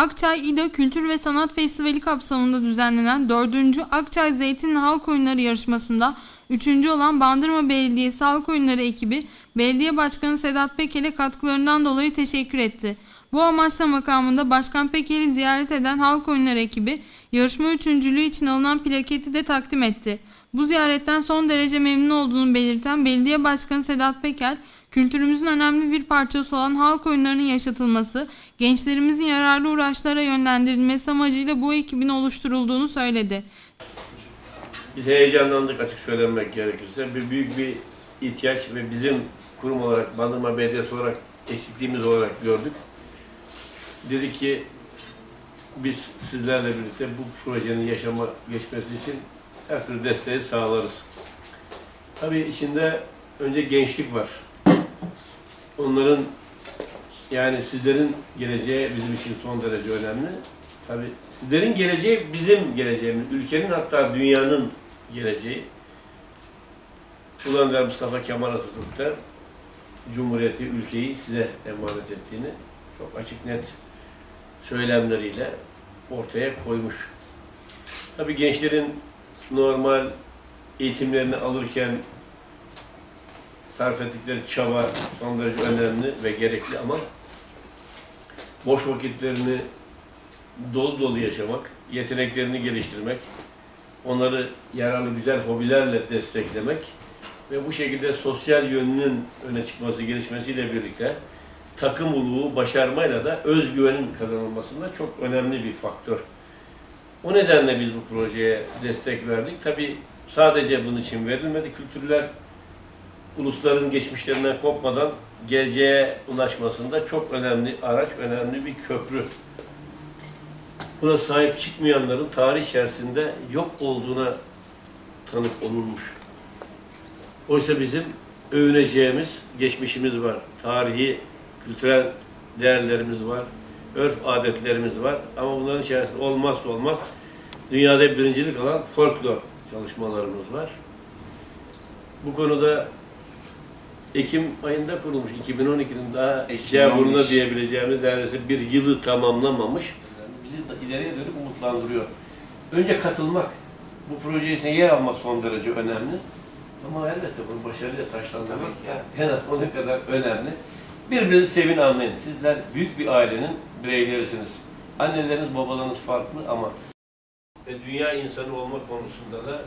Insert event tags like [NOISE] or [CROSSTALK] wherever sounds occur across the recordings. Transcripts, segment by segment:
Akçay İda Kültür ve Sanat Festivali kapsamında düzenlenen 4. Akçay Zeytinli Halk Oyunları yarışmasında 3. olan Bandırma Belediyesi Halk Oyunları ekibi Belediye Başkanı Sedat Pekel'e katkılarından dolayı teşekkür etti. Bu amaçla makamında Başkan Pekel'i ziyaret eden Halk Oyunları ekibi yarışma üçüncülüğü için alınan plaketi de takdim etti. Bu ziyaretten son derece memnun olduğunu belirten Belediye Başkanı Sedat Pekel, kültürümüzün önemli bir parçası olan halk oyunlarının yaşatılması, gençlerimizin yararlı uğraşlara yönlendirilmesi amacıyla bu ekibin oluşturulduğunu söyledi. Biz heyecanlandık açık söylemek gerekirse. Bir büyük bir ihtiyaç ve bizim kurum olarak, Bandırma Belediyesi olarak eksikliğimiz olarak gördük. Dedi ki biz sizlerle birlikte bu projenin yaşama geçmesi için her türlü desteği sağlarız. Tabii içinde önce gençlik var. Onların yani sizlerin geleceği bizim için son derece önemli. Tabii sizlerin geleceği bizim geleceğimiz, ülkenin hatta dünyanın geleceği. Önder Mustafa Kemal Atatürk de Cumhuriyeti, ülkeyi size emanet ettiğini çok açık net söylemleriyle ortaya koymuş. Tabii gençlerin normal eğitimlerini alırken sarf ettikleri çaba son derece önemli ve gerekli ama boş vakitlerini dolu dolu yaşamak, yeteneklerini geliştirmek, onları yararlı güzel hobilerle desteklemek ve bu şekilde sosyal yönünün öne çıkması, gelişmesiyle birlikte takım uluğu başarmayla da özgüvenin kazanılmasında çok önemli bir faktör. O nedenle biz bu projeye destek verdik. Tabi sadece bunun için verilmedi. Kültürler ulusların geçmişlerinden kopmadan geleceğe ulaşmasında çok önemli araç, önemli bir köprü. Buna sahip çıkmayanların tarih içerisinde yok olduğuna tanık olunmuş. Oysa bizim övüneceğimiz geçmişimiz var. Tarihi, kültürel değerlerimiz var. Örf adetlerimiz var. Ama bunların içerisinde olmazsa olmaz dünyada birincilik alan folklor çalışmalarımız var. Bu konuda Ekim ayında kurulmuş 2012'nin daha çiçeğe burnuna diyebileceğimiz neredeyse bir yılı tamamlamamış. Bizi ileriye dönük umutlandırıyor. Önce katılmak, bu proje içinde yer almak son derece önemli. Ama elbette bunu başarıyla taşlandırmak en az onun kadar önemli. Birbirinizi sevin anlayın. Sizler büyük bir ailenin bireylerisiniz. Anneleriniz, babalarınız farklı ama ve dünya insanı olma konusunda da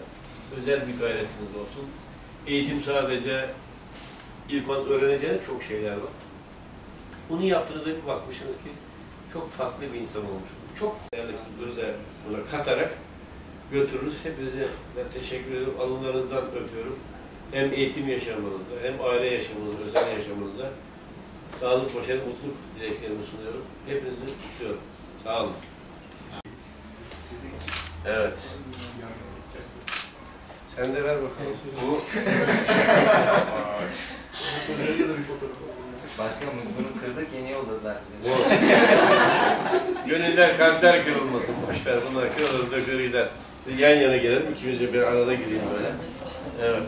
özel bir gayretiniz olsun. Eğitim sadece ilk öğreneceğiniz çok şeyler var. Bunu yaptığınızda bakmışsınız ki çok farklı bir insan olmuşsunuz. Çok değerli kültürü de buna katarak götürürüz. Hepinize ben teşekkür ediyorum. Alınlarınızdan öpüyorum. Hem eğitim yaşamınızda, hem aile yaşamınızda, özel yaşamınızda sağlık, başarı, mutluluk dileklerimi sunuyorum. Hepinizi kutluyorum. Sağ olun. Evet. Sen de ver bakalım. Bu [LAUGHS] Başkanımız bunu kırdık yeni yolladılar bize. [LAUGHS] Gönüller kalpler kırılmasın. Boş ver bunlar kırılır dökülür gider. Yan yana gelelim. ikimiz de bir arada gireyim böyle. Evet.